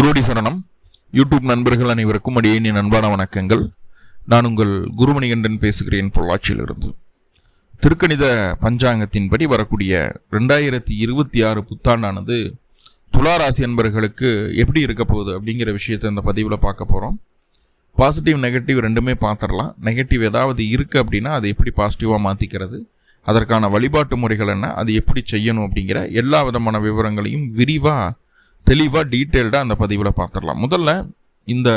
குருடி சரணம். யூடியூப் நண்பர்கள் அனைவருக்கும் அடியேன் அன்பான வணக்கங்கள். நான் உங்கள் குருமணிகண்டன் பேசுகிறேன் பொள்ளாச்சியிலிருந்து. திருக்கணித பஞ்சாங்கத்தின்படி வரக்கூடிய ரெண்டாயிரத்தி இருபத்தி ஆறு புத்தாண்டானது துளாராசி அன்பர்களுக்கு எப்படி இருக்க போகுது அப்படிங்கிற விஷயத்தை இந்த பதிவில் பார்க்க போகிறோம் பாசிட்டிவ் நெகட்டிவ் ரெண்டுமே பார்த்துடலாம். நெகட்டிவ் ஏதாவது இருக்குது அப்படின்னா அதை எப்படி பாசிட்டிவாக மாற்றிக்கிறது அதற்கான வழிபாட்டு முறைகள் என்ன? அது எப்படி செய்யணும் அப்படிங்கிற எல்லா விதமான விவரங்களையும் விரிவாக தெளிவாக டீட்டெயில்டாக அந்த பதிவில் பார்த்துடலாம் முதல்ல இந்த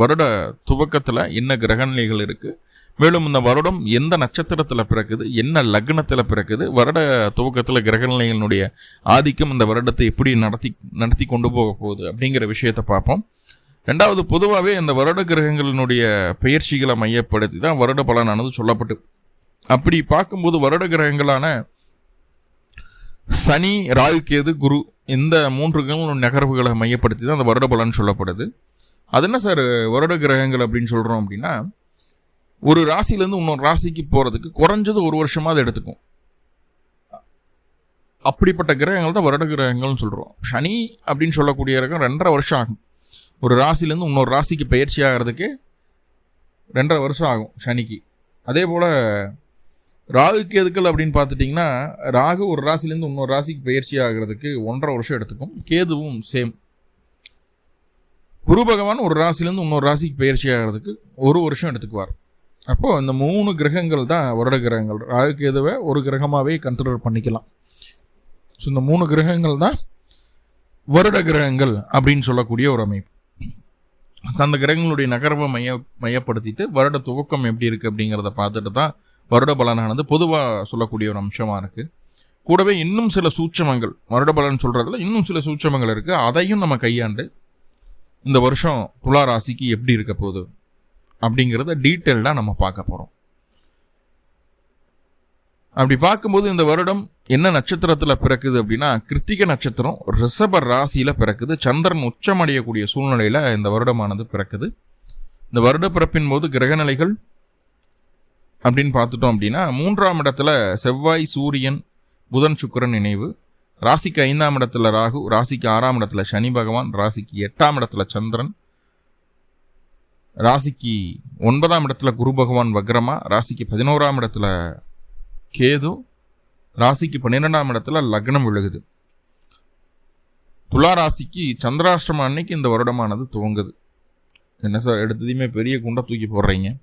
வருட துவக்கத்தில் என்ன கிரகநிலைகள் இருக்குது மேலும் இந்த வருடம் எந்த நட்சத்திரத்தில் பிறக்குது? என்ன லக்னத்தில் பிறக்குது? வருட துவக்கத்தில் கிரகநிலைகளினுடைய ஆதிக்கம் இந்த வருடத்தை எப்படி நடத்தி நடத்தி கொண்டு போக போகுது அப்படிங்கிற விஷயத்தை பார்ப்போம். ரெண்டாவது பொதுவாகவே இந்த வருட கிரகங்களினுடைய பயிற்சிகளை மையப்படுத்தி தான் வருட பலனானது சொல்லப்பட்டு. அப்படி பார்க்கும்போது வருட கிரகங்களான சனி ராகு கேது குரு இந்த மூன்று கிரகங்களும் நகர்வுகளை மையப்படுத்தி தான் அந்த வருட பலன் சொல்லப்படுது. அது என்ன சார் வருட கிரகங்கள் அப்படின்னு சொல்கிறோம் அப்படின்னா ஒரு ராசியிலேருந்து இன்னொரு ராசிக்கு போகிறதுக்கு குறைஞ்சது ஒரு வருஷமாக அது எடுத்துக்கும். அப்படிப்பட்ட கிரகங்கள் தான் வருட கிரகங்கள்னு சொல்கிறோம் சனி அப்படின்னு சொல்லக்கூடிய கிரகம் ரெண்டரை வருஷம் ஆகும். ஒரு ராசிலேருந்து இன்னொரு ராசிக்கு பயிற்சி ஆகிறதுக்கு ரெண்டரை வருஷம் ஆகும் சனிக்கு. அதே போல் ராகு கேதுக்கள் அப்படின்னு பார்த்துட்டிங்கன்னா ராகு ஒரு ராசிலேருந்து இன்னொரு ராசிக்கு பயிற்சி ஆகிறதுக்கு ஒன்றரை வருஷம் எடுத்துக்கும். கேதுவும் சேம் குரு பகவான் ஒரு ராசிலேருந்து இன்னொரு ராசிக்கு பயிற்சி ஆகிறதுக்கு ஒரு வருஷம் எடுத்துக்குவார். அப்போது இந்த மூணு கிரகங்கள் தான் வருட கிரகங்கள். ராகு கேதுவை ஒரு கிரகமாகவே கன்சிடர் பண்ணிக்கலாம். ஸோ இந்த மூணு கிரகங்கள் தான் வருட கிரகங்கள் அப்படின்னு சொல்லக்கூடிய ஒரு அமைப்பு. அந்த கிரகங்களுடைய நகர்வை மைய மையப்படுத்திட்டு வருட துவக்கம் எப்படி இருக்குது அப்படிங்கிறத பார்த்துட்டு தான் வருட பலனானது பொதுவாக சொல்லக்கூடிய ஒரு அம்சமாக இருக்குது கூடவே இன்னும் சில சூட்சமங்கள் வருட பலன் சொல்கிறதுல இன்னும் சில சூட்சமங்கள் இருக்குது அதையும் நம்ம கையாண்டு இந்த வருஷம் துலா ராசிக்கு எப்படி இருக்க போகுது அப்படிங்கிறத டீட்டெயில்டாக நம்ம பார்க்க போகிறோம் அப்படி பார்க்கும்போது இந்த வருடம் என்ன நட்சத்திரத்தில் பிறக்குது அப்படின்னா கிருத்திக நட்சத்திரம் ரிஷப ராசியில் பிறக்குது. சந்திரன் உச்சமடையக்கூடிய சூழ்நிலையில் இந்த வருடமானது பிறக்குது. இந்த வருட பிறப்பின் போது கிரகநிலைகள் அப்படின்னு பார்த்துட்டோம் அப்படின்னா மூன்றாம் இடத்துல செவ்வாய் சூரியன் புதன் சுக்கரன் நினைவு ராசிக்கு ஐந்தாம் இடத்துல ராகு ராசிக்கு ஆறாம் இடத்துல சனி பகவான் ராசிக்கு எட்டாம் இடத்துல சந்திரன். ராசிக்கு ஒன்பதாம் இடத்துல குரு பகவான் வக்ரமா. ராசிக்கு பதினோராம் இடத்துல கேது. ராசிக்கு பன்னிரெண்டாம் இடத்துல லக்னம் விழுகுது. துலா ராசிக்கு சந்திராஷ்டமம் அன்னைக்கு இந்த வருடமானது துவங்குது. என்ன சார் எடுத்ததையுமே பெரிய குண்டை தூக்கி போடுறீங்க.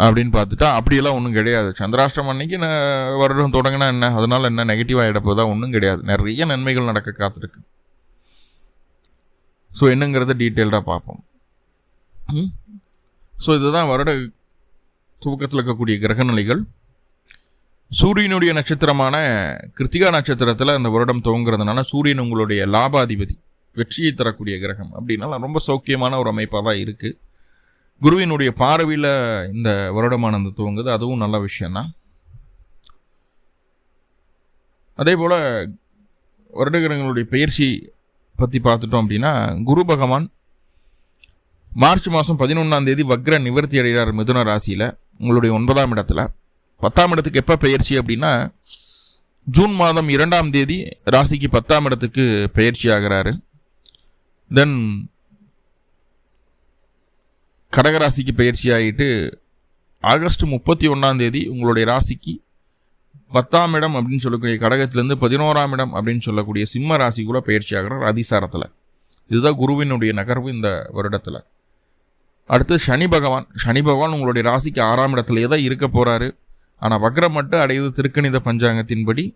அப்படின்னு பார்த்துட்டா அப்படியெல்லாம் ஒன்றும் கிடையாது. சந்திராஷ்டிரம் அன்னைக்கு நான் வருடம் தொடங்கினா என்ன? அதனால என்ன நெகட்டிவாக ஆகிடப்போதா ஒன்றும் கிடையாது. நிறைய நன்மைகள் நடக்க காத்திருக்கு. ஸோ என்னங்கிறத டீட்டெயில்டாக பார்ப்போம். ஸோ இதுதான் வருட துவக்கத்தில் இருக்கக்கூடிய கிரகநிலைகள். சூரியனுடைய நட்சத்திரமான கிருத்திகா நட்சத்திரத்தில் அந்த வருடம் துவங்குறதுனால சூரியன் உங்களுடைய லாபாதிபதி வெற்றியை தரக்கூடிய கிரகம் அப்படின்னா ரொம்ப சௌக்கியமான ஒரு அமைப்பாக தான் இருக்குது குருவினுடைய பார்வையில் இந்த வருடமானது துவங்குது. அதுவும் நல்ல விஷயந்தான் அதே போல் வருடகிரகங்களுடைய பயிற்சி பற்றி பார்த்துட்டோம் அப்படின்னா குரு பகவான் மார்ச் மாதம் பதினொன்றாம் தேதி வக்ர நிவர்த்தி அடைகிறார் மிதுன ராசியில். உங்களுடைய ஒன்பதாம் இடத்துல. பத்தாம் இடத்துக்கு எப்போ பயிற்சி அப்படின்னா ஜூன் மாதம் இரண்டாம் தேதி ராசிக்கு பத்தாம் இடத்துக்கு பயிற்சி ஆகிறாரு. தென் கடகராசிக்கு பயிற்சி ஆகிட்டு ஆகஸ்ட் முப்பத்தி ஒன்றாம் தேதி உங்களுடைய ராசிக்கு பத்தாம் இடம் அப்படின்னு சொல்லக்கூடிய கடகத்திலேருந்து பதினோராம் இடம் அப்படின்னு சொல்லக்கூடிய சிம்ம ராசி கூட பயிற்சி ஆகிறார் அதிசாரத்தில். இதுதான் குருவினுடைய நகர்வு இந்த வருடத்தில். அடுத்து சனி பகவான். சனி பகவான் உங்களுடைய ராசிக்கு ஆறாம் இடத்துலையே தான் இருக்க போகிறாரு ஆனால் வக்ரம் மட்டும் அடையுது திருக்கணித பஞ்சாங்கத்தின்படி.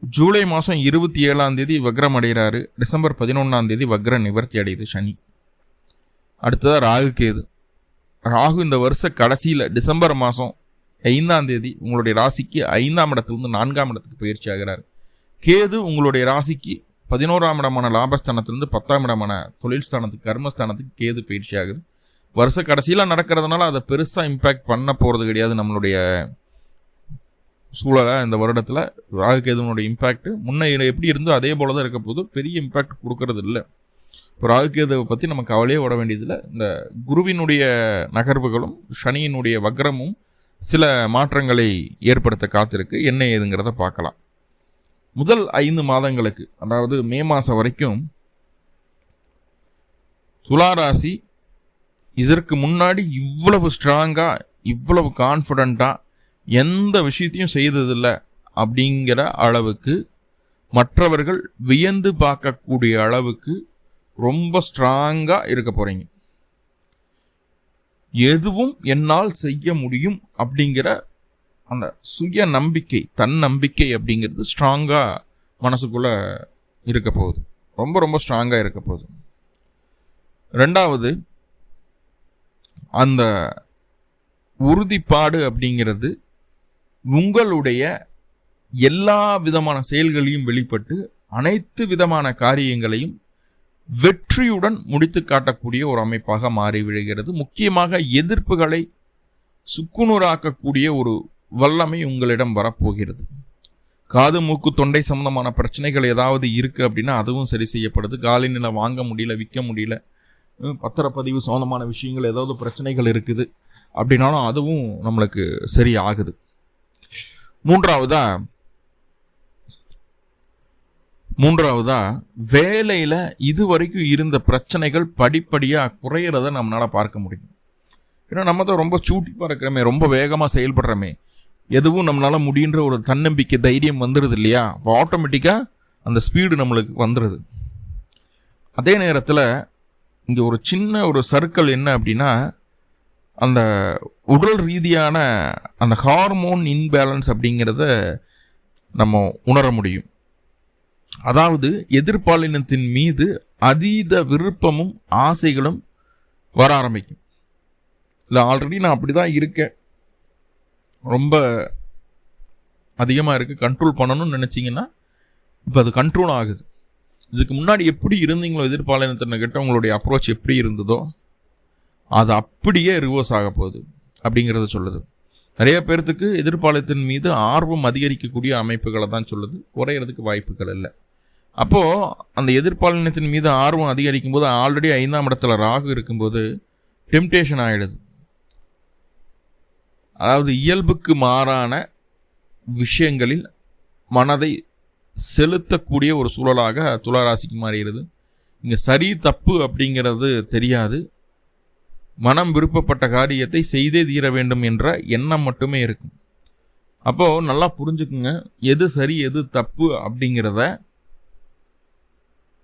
ஜூலை மாதம் இருபத்தி ஏழாம் தேதி வக்ரம் அடைகிறாரு. டிசம்பர் பதினொன்றாம் தேதி வக்ர நிவர்த்தி அடையுது சனி. அடுத்ததாக ராகு கேது. ராகு இந்த வருஷ கடைசியில் டிசம்பர் மாதம் ஐந்தாம் தேதி உங்களுடைய ராசிக்கு ஐந்தாம் இடத்துலேருந்து நான்காம் இடத்துக்கு பயிற்சி ஆகிறார். கேது உங்களுடைய ராசிக்கு பதினோராம் இடமான லாபஸ்தானத்திலிருந்து பத்தாம் இடமான தொழில் ஸ்தானத்துக்கு கர்மஸ்தானத்துக்கு கேது பயிற்சி ஆகுது. வருஷ கடைசியில் நடக்கிறதுனால அதை பெருசாக இம்பேக்ட் பண்ண போகிறது கிடையாது நம்மளுடைய சூழலை இந்த வருடத்தில். ராகு கேதுவனுடைய இம்பேக்ட் முன்னே எப்படி இருந்தோ அதே போல தான் இருக்க போது பெரிய இம்பேக்ட் கொடுக்கறது இல்லை ராகுகேதுவை பற்றி நம்ம கவலையே விட வேண்டியதில்லை. இந்த குருவினுடைய நகர்வுகளும் சனியினுடைய வக்ரமும் சில மாற்றங்களை ஏற்படுத்த காத்திருக்கு. என்ன ஏதுங்கிறத பார்க்கலாம். முதல் ஐந்து மாதங்களுக்கு அதாவது மே மாதம் வரைக்கும் துளாராசி இதற்கு முன்னாடி இவ்வளவு ஸ்ட்ராங்காக இவ்வளவு கான்ஃபிடண்ட்டாக எந்த விஷயத்தையும் செய்ததில்லை அப்படிங்கிற அளவுக்கு மற்றவர்கள் வியந்து பார்க்கக்கூடிய அளவுக்கு ரொம்ப ஸ்ட்ராங்காக இருக்க போகிறீங்க எதுவும் என்னால் செய்ய முடியும் அப்படிங்கிற அந்த சுய நம்பிக்கை தன் நம்பிக்கை அப்படிங்கிறது ஸ்ட்ராங்காக மனசுக்குள்ளே இருக்க போகுது. ரொம்ப ரொம்ப ஸ்ட்ராங்காக இருக்க போகுது. ரெண்டாவது அந்த உறுதிப்பாடு அப்படிங்கிறது உங்களுடைய எல்லா விதமான செயல்களையும் வெளிப்பட்டு அனைத்து விதமான காரியங்களையும் வெற்றியுடன் முடித்து காட்டக்கூடிய ஒரு அமைப்பாக மாறி விழுகிறது முக்கியமாக எதிர்ப்புகளை சுக்குநூறாக்கக்கூடிய ஒரு வல்லமை உங்களிடம் வரப்போகிறது. காது மூக்கு தொண்டை சம்பந்தமான பிரச்சனைகள் ஏதாவது இருக்குது அப்படின்னா அதுவும் சரி செய்யப்படுது. காலி நிலம் வாங்க முடியல விற்க முடியல பத்திரப்பதிவு சம்மந்தமான விஷயங்கள் ஏதாவது பிரச்சனைகள் இருக்குது அப்படின்னாலும் அதுவும் நம்மளுக்கு சரி ஆகுது மூன்றாவதாக மூன்றாவதா வேலையில் இது வரைக்கும் இருந்த பிரச்சனைகள் படிப்படியாக குறையிறத நம்மளால் பார்க்க முடியும். ஏன்னா நம்ம தான் ரொம்ப சூட்டிப்பாக இருக்கிறோமே ரொம்ப வேகமாக செயல்படுறோமே. எதுவும் நம்மளால் முடியுன்ற ஒரு தன்னம்பிக்கை தைரியம் வந்துடுது இல்லையா? அப்போ ஆட்டோமேட்டிக்காக அந்த ஸ்பீடு நம்மளுக்கு வந்துடுது அதே நேரத்தில் இங்கே ஒரு சின்ன ஒரு சர்க்கிள் என்ன அப்படின்னா அந்த உடல் ரீதியான அந்த ஹார்மோன் இன்பேலன்ஸ் அப்படிங்கிறத நம்ம உணர முடியும். அதாவது எதிர்பாலினத்தின் மீது அதீத விருப்பமும் ஆசைகளும் வர ஆரம்பிக்கும். இல்லை ஆல்ரெடி நான் அப்படி தான் இருக்கேன். ரொம்ப அதிகமாக இருக்குது கண்ட்ரோல் பண்ணணும்னு நினச்சிங்கன்னா இப்போ அது கண்ட்ரோல் ஆகுது. இதுக்கு முன்னாடி எப்படி இருந்தீங்களோ எதிர்பாலினத்தின கிட்ட உங்களுடைய அப்ரோச் எப்படி இருந்ததோ அது அப்படியே ரிவர்ஸ் ஆக போகுது அப்படிங்கிறத சொல்லுது. நிறைய பேர்த்துக்கு எதிர்பாலத்தின் மீது ஆர்வம் அதிகரிக்கக்கூடிய அமைப்புகளை தான் சொல்லுது. குறையிறதுக்கு வாய்ப்புகள் இல்லை. அப்போது அந்த எதிர்பாலினத்தின் மீது ஆர்வம் அதிகரிக்கும் போது ஆல்ரெடி ஐந்தாம் இடத்துல ராகு இருக்கும்போது டெம்டேஷன் ஆகிடுது அதாவது இயல்புக்கு மாறான விஷயங்களில் மனதை செலுத்தக்கூடிய ஒரு சூழலாக துளாராசிக்கு மாறுகிறது இங்கே சரி தப்பு அப்படிங்கிறது தெரியாது. மனம் விருப்பப்பட்ட காரியத்தை செய்தே தீர வேண்டும் என்ற எண்ணம் மட்டுமே இருக்கும். அப்போது நல்லா புரிஞ்சுக்குங்க. எது சரி எது தப்பு அப்படிங்கிறத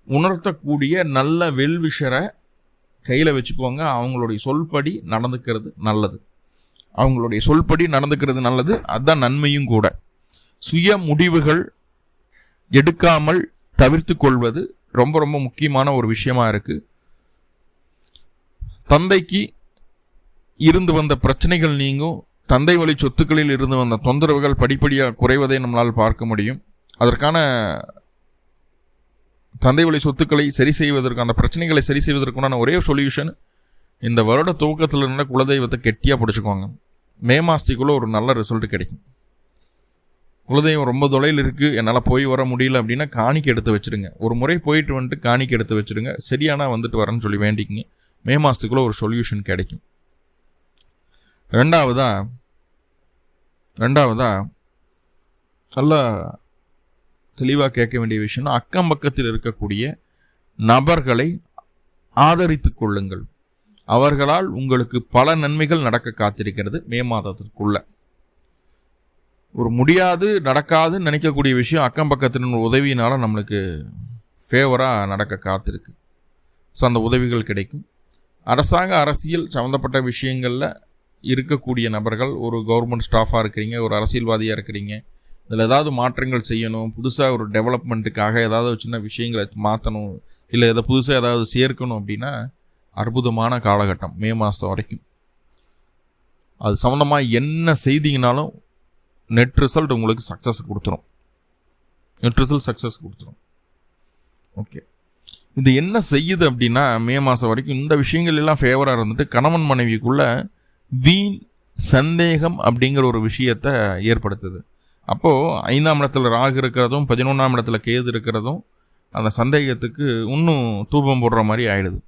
உணர்த்தக்கூடிய நல்ல வெல்விஷரை கையில் வச்சுக்கோங்க. அவங்களுடைய சொல்படி நடந்துக்கிறது நல்லது. அவங்களுடைய சொல்படி நடந்துக்கிறது நல்லது. அதுதான் நன்மையும் கூட. சுய முடிவுகள் எடுக்காமல் தவிர்த்து கொள்வது ரொம்ப ரொம்ப முக்கியமான ஒரு விஷயமா இருக்கு. தந்தைக்கு இருந்து வந்த பிரச்சனைகள் நீங்கும். தந்தை வழி சொத்துக்களில் இருந்து வந்த தொந்தரவுகள் படிப்படியாக குறைவதை நம்மளால் பார்க்க முடியும். அதற்கான தந்தை வழி சொத்துக்களை சரி செய்வதற்கு அந்த பிரச்சனைகளை சரி செய்வதற்குண்டான ஒரே சொல்யூஷன் இந்த வருட துவக்கத்தில் இருந்த குலதெய்வத்தை கெட்டியாக பிடிச்சிக்கோங்க மே மாதத்துக்குள்ளே ஒரு நல்ல ரிசல்ட் கிடைக்கும். குலதெய்வம் ரொம்ப தொலையில் இருக்குது என்னால் போய் வர முடியல அப்படின்னா காணிக்கை எடுத்து வச்சுருங்க. ஒரு முறை போயிட்டு வந்துட்டு காணிக்கை எடுத்து வச்சுருங்க. சரியானா வந்துட்டு வரேன்னு சொல்லி வேண்டிக்கிங்க. மே மாதத்துக்குள்ளே ஒரு சொல்யூஷன் கிடைக்கும். ரெண்டாவதா ரெண்டாவதாக நல்லா தெளிவாக கேட்க வேண்டிய விஷயம்னா அக்கம் பக்கத்தில் இருக்கக்கூடிய நபர்களை ஆதரித்து கொள்ளுங்கள். அவர்களால் உங்களுக்கு பல நன்மைகள் நடக்க காத்திருக்கிறது மே மாதத்திற்குள்ள. ஒரு முடியாது நடக்காதுன்னு நினைக்கக்கூடிய விஷயம் அக்கம் பக்கத்தின் உதவியினால நம்மளுக்கு ஃபேவராக நடக்க காத்திருக்கு. ஸோ அந்த உதவிகள் கிடைக்கும். அரசாங்க அரசியல் சம்மந்தப்பட்ட விஷயங்களில் இருக்கக்கூடிய நபர்கள் ஒரு கவர்மெண்ட் ஸ்டாஃபாக இருக்கிறீங்க ஒரு அரசியல்வாதியாக இருக்கிறீங்க இதில் ஏதாவது மாற்றங்கள் செய்யணும் புதுசாக ஒரு டெவலப்மெண்ட்டுக்காக ஏதாவது சின்ன விஷயங்களை மாற்றணும் இல்லை எதை புதுசாக ஏதாவது சேர்க்கணும் அப்படின்னா அற்புதமான காலகட்டம் மே மாதம் வரைக்கும். அது சம்மந்தமாக என்ன செய்தீங்கனாலும் நெட் ரிசல்ட் உங்களுக்கு சக்ஸஸ் கொடுத்துரும். நெட் ரிசல்ட் சக்ஸஸ் கொடுத்துரும். ஓகே இது என்ன செய்யுது அப்படின்னா மே மாதம் வரைக்கும் இந்த விஷயங்கள் எல்லாம் ஃபேவராக இருந்துட்டு கணவன் மனைவிக்குள்ள வீண் சந்தேகம் அப்படிங்கிற ஒரு விஷயத்த ஏற்படுத்துது. அப்போது ஐந்தாம் இடத்துல ராகு இருக்கிறதும் பதினொன்றாம் இடத்துல கேது இருக்கிறதும் அந்த சந்தேகத்துக்கு இன்னும் தூபம் போடுற மாதிரி ஆயிடுது.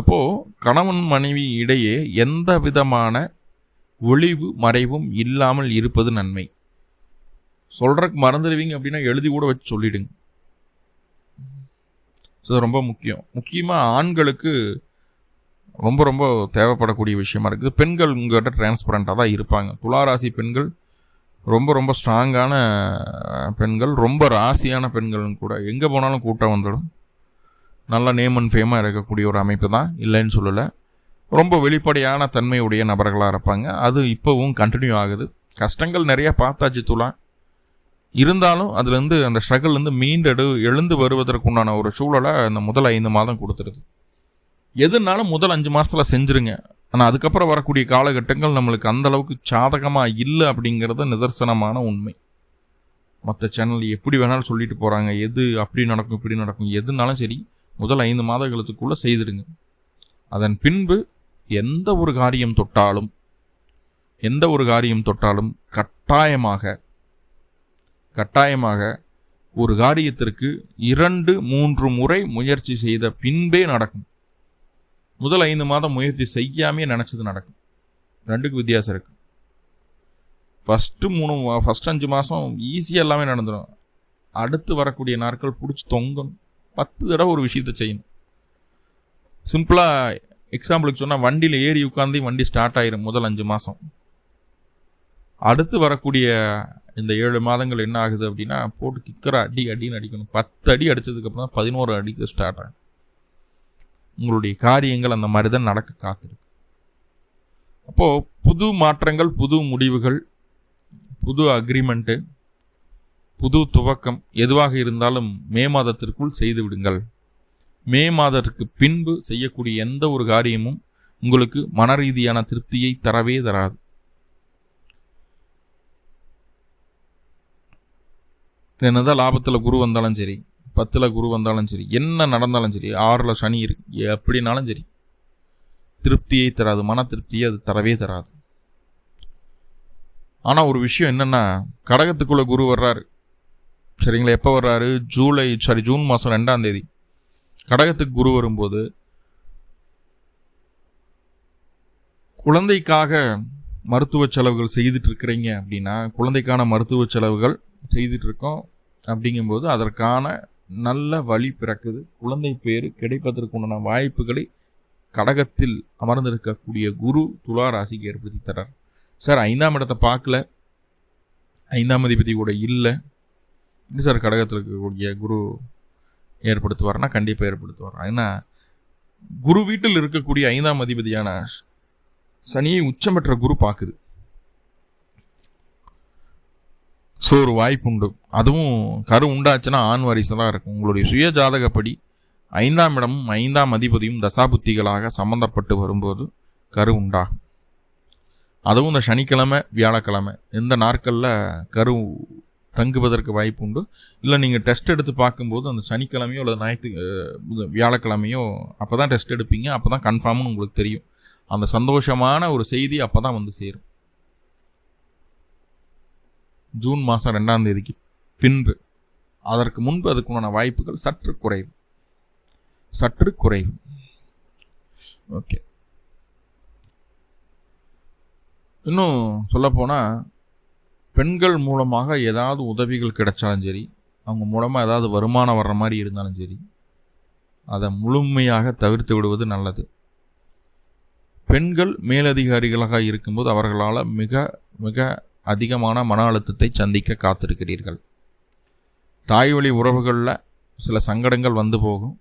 அப்போது கணவன் மனைவி இடையே எந்த விதமான ஒளிவு மறைவும் இல்லாமல் இருப்பது நன்மை. சொல்கிறக்கு மறந்துடுவீங்க அப்படின்னா எழுதி கூட வச்சு சொல்லிடுங்க. ஸோ ரொம்ப முக்கியம். முக்கியமாக ஆண்களுக்கு ரொம்ப ரொம்ப தேவைப்படக்கூடிய விஷயமா இருக்குது. பெண்கள் உங்கள்கிட்ட டிரான்ஸ்பரண்ட்டாக தான் இருப்பாங்க. துளாராசி பெண்கள் ரொம்ப ரொம்ப ஸ்ட்ராங்கான பெண்கள் ரொம்ப ராசியான பெண்களும் கூட எங்கே போனாலும் கூட்டம் வந்துடும். நல்ல நேம் அண்ட் ஃபேமாக இருக்கக்கூடிய ஒரு அமைப்பு தான். இல்லைன்னு சொல்லலை. ரொம்ப வெளிப்படையான தன்மையுடைய நபர்களாக இருப்பாங்க. அது இப்போவும் கண்டினியூ ஆகுது. கஷ்டங்கள் நிறையா பார்த்தாச்சு துளா இருந்தாலும் அதுலேருந்து அந்த ஸ்ட்ரகிள்லேருந்து மீண்டெடு எழுந்து வருவதற்குண்டான ஒரு சூழலை அந்த முதல் ஐந்து மாதம் கொடுத்துருது. எதுனாலும் முதல் அஞ்சு மாதத்தில் செஞ்சுருங்க. ஆனால் அதுக்கப்புறம் வரக்கூடிய காலகட்டங்கள் நம்மளுக்கு அந்த அளவுக்கு சாதகமாக இல்லை அப்படிங்கிறது நிதர்சனமான உண்மை. மற்ற சேனல் எப்படி வேணாலும் சொல்லிட்டு போகிறாங்க எது அப்படி நடக்கும் இப்படி நடக்கும் எதுனாலும் சரி முதல் ஐந்து மாதங்களுக்குள்ளே செய்திடுங்க. அதன் பின்பு எந்த ஒரு காரியம் தொட்டாலும் எந்த ஒரு காரியம் தொட்டாலும் கட்டாயமாக கட்டாயமாக ஒரு காரியத்திற்கு இரண்டு மூன்று முறை முயற்சி செய்த பின்பே நடக்கும். முதல் ஐந்து மாதம் முயற்சி செய்யாமே நினச்சது நடக்கும். ரெண்டுக்கு வித்தியாசம் இருக்குது ஃபஸ்ட்டு மூணு ஃபஸ்ட் அஞ்சு மாதம் ஈஸியாக எல்லாமே நடந்துடும் அடுத்து வரக்கூடிய நாட்கள் பிடிச்சி தொங்கணும். பத்து தடவை ஒரு விஷயத்தை செய்யணும். சிம்பிளாக எக்ஸாம்பிளுக்கு சொன்னால் வண்டியில் ஏறி உட்காந்து வண்டி ஸ்டார்ட் ஆயிரும் முதல் அஞ்சு மாதம் அடுத்து வரக்கூடிய இந்த ஏழு மாதங்கள் என்ன ஆகுது அப்படின்னா போட்டு கிக்கரை அடி அடின்னு அடிக்கணும். பத்து அடி அடித்ததுக்கப்புறம் தான் பதினோரு அடிக்கு ஸ்டார்ட் ஆகும். உங்களுடைய காரியங்கள் அந்த மாதிரி தான் நடக்க காத்திருக்கு. அப்போது புது மாற்றங்கள் புது முடிவுகள் புது அக்ரிமெண்ட்டு புது துவக்கம் எதுவாக இருந்தாலும் மே மாதத்திற்குள் செய்து விடுங்கள். மே மாதத்திற்கு பின்பு செய்யக்கூடிய எந்த ஒரு காரியமும் உங்களுக்கு மன ரீதியான திருப்தியை தரவே தராது. என்னதான் லாபத்தில் குரு வந்தாலும் சரி பத்தில் குரு வந்தாலும் சரி என்ன நடந்தாலும் சரி ஆறில் சனி இருக்கு எப்படினாலும் சரி திருப்தியை தராது மன திருப்தியை அது தரவே தராது. ஆனால் ஒரு விஷயம் என்னென்னா கடகத்துக்குள்ளே குரு வர்றாரு. சரிங்களா எப்போ வர்றாரு? ஜூலை சாரி ஜூன் மாதம் ரெண்டாம் தேதி. கடகத்துக்கு குரு வரும்போது குழந்தைக்காக மருத்துவ செலவுகள் செய்துட்டு இருக்கிறீங்க அப்படின்னா குழந்தைக்கான மருத்துவ செலவுகள் செய்துட்டு இருக்கோம் அப்படிங்கும்போது அதற்கான நல்ல வழி பிறக்குது. குழந்தை பேர் கிடைப்பதற்குண்டான வாய்ப்புகளை கடகத்தில் அமர்ந்திருக்கக்கூடிய குரு துலா ராசிக்கு ஏற்படுத்தி தரார். சார் ஐந்தாம் இடத்தை பார்க்கல. ஐந்தாம் அதிபதி கூட இல்லை. இது சார் கடகத்தில் இருக்கக்கூடிய குரு ஏற்படுத்துவார்னா கண்டிப்பாக ஏற்படுத்துவார். ஏன்னா குரு வீட்டில் இருக்கக்கூடிய ஐந்தாம் அதிபதியான சனியை உச்சம் பெற்ற குரு பார்க்குது. ஸோ ஒரு வாய்ப்பு உண்டு அதுவும் கரு உண்டாச்சுன்னா ஆண் வாரிசு தான் இருக்கும். உங்களுடைய சுய ஜாதகப்படி ஐந்தாம் இடமும் ஐந்தாம் அதிபதியும் தசாபுத்திகளாக சம்மந்தப்பட்டு வரும்போது கரு உண்டாகும். அதுவும் இந்த சனிக்கிழமை வியாழக்கிழமை எந்த நாட்களில் கரு தங்குவதற்கு வாய்ப்பு உண்டு இல்லை நீங்கள் டெஸ்ட் எடுத்து பார்க்கும்போது அந்த சனிக்கிழமையோ அல்லது ஞாயிற்று வியாழக்கிழமையோ அப்போ தான் டெஸ்ட் எடுப்பீங்க. அப்போ தான் கன்ஃபார்ம்னு உங்களுக்கு தெரியும். அந்த சந்தோஷமான ஒரு செய்தி அப்போ தான் வந்து சேரும். ஜூன் மாதம் ரெண்டாம் தேதிக்கு பின்பு. அதற்கு முன்பு அதுக்குண்டான வாய்ப்புகள் சற்று குறைவு. சற்று குறைவு. ஓகே. இன்னும் சொல்லப்போனால் பெண்கள் மூலமாக ஏதாவது உதவிகள் கிடைச்சாலும் சரி அவங்க மூலமாக ஏதாவது வருமானம் வர்ற மாதிரி இருந்தாலும் சரி அதை முழுமையாக தவிர்த்து விடுவது நல்லது. பெண்கள் மேலதிகாரிகளாக இருக்கும்போது அவர்களால் மிக மிக அதிகமான மன அழுத்தத்தை சந்திக்க காத்திருக்கிறீர்கள். தாய் வழி உறவுகளில் சில சங்கடங்கள் வந்து போகும்.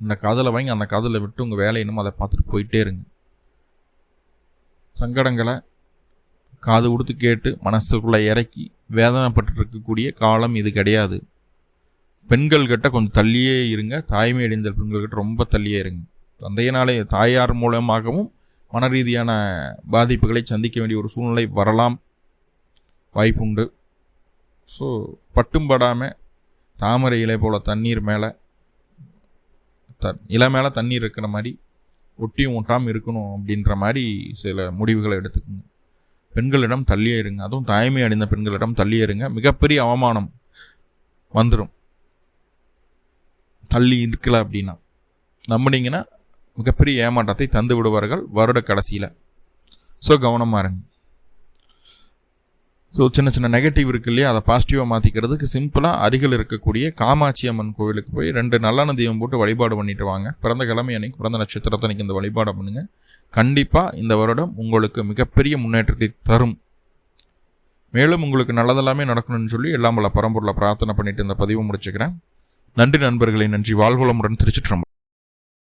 இந்த காதலை வாங்கி அந்த காதலை விட்டு உங்கள் வேலை அதை பார்த்துட்டு போயிட்டே இருங்க. சங்கடங்களை காது கொடுத்து கேட்டு மனசுக்குள்ளே இறக்கி வேதனைப்பட்டு இருக்கக்கூடிய காலம் இது கிடையாது. பெண்கள் கிட்ட கொஞ்சம் தள்ளியே இருங்க. தாய்மை அடைந்த பெண்கள்கிட்ட ரொம்ப தள்ளியே இருங்க. தந்தையினாலே தாயார் மூலமாகவும் மன ரீதியான பாதிப்புகளை சந்திக்க வேண்டிய ஒரு சூழ்நிலை வரலாம். வாய்ப்புண்டு. ஸோ பட்டும் படாமல் தாமரை இலை போல் தண்ணீர் மேலே த இலை மேலே தண்ணீர் இருக்கிற மாதிரி ஒட்டியும் ஒட்டாமல் இருக்கணும் அப்படின்ற மாதிரி சில முடிவுகளை எடுத்துக்கோங்க. பெண்களிடம் தள்ளியே இருங்க அதுவும் தாய்மை அடைந்த பெண்களிடம் தள்ளியே இருங்க மிகப்பெரிய அவமானம் வந்துடும் தள்ளி இருக்கலை அப்படின்னா நம்பினீங்கன்னா மிகப்பெரிய ஏமாற்றத்தை தந்து விடுவார்கள் வருட கடைசியில். ஸோ கவனமாக இருங்க. ஸோ சின்ன சின்ன நெகட்டிவ் இருக்கு இல்லையா? அதை பாசிட்டிவாக மாற்றிக்கிறதுக்கு சிம்பிளாக அருகில் இருக்கக்கூடிய காமாட்சி அம்மன் கோவிலுக்கு போய் ரெண்டு நல்லெண்ண தீபம் போட்டு வழிபாடு பண்ணிட்டு வாங்க. பிறந்த கிழமை அன்னைக்கு பிறந்த நட்சத்திரத்தை அன்னைக்கு இந்த வழிபாடு பண்ணுங்கள் கண்டிப்பாக இந்த வருடம் உங்களுக்கு மிகப்பெரிய முன்னேற்றத்தை தரும். மேலும் உங்களுக்கு நல்லதெல்லாமே நடக்கணும்னு சொல்லி எல்லாம் பல பரம்பொருளை பிரார்த்தனை பண்ணிட்டு இந்த பதிவு முடிச்சுக்கிறேன். நன்றி நண்பர்களை நன்றி. வாழ்வளமுடன் திருச்சிட்டு